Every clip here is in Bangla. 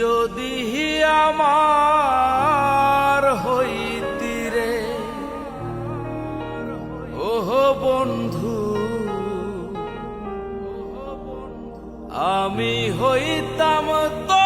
যদি আমার হইতি রে ওহ বন্ধু আমি হইতাম তো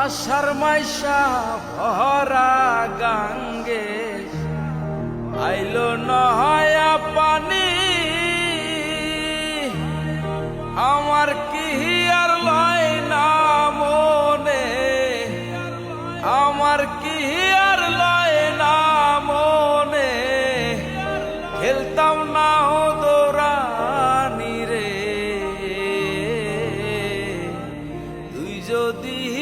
আষাঢ় মাইশা ভরা গাঙ্গে। আইলো নয়া পানি। আমার কি আর লয় না মনে? আমার কি আর লয় না মনে? খেলতাম না ও দৌড়ানি রে। তুই যদি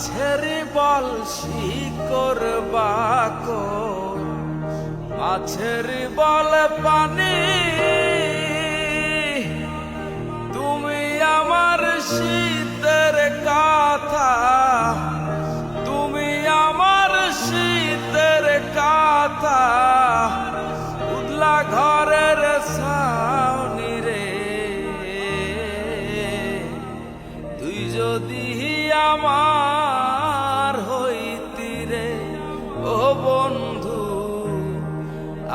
গাছের বল শিকর বাক মাছের বল পানি। তুমি আমার শীতের কথা, তুমি আমার শীতের কথা। উদলা ঘরের সাউনি রে। তুই যদি আমার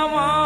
আমার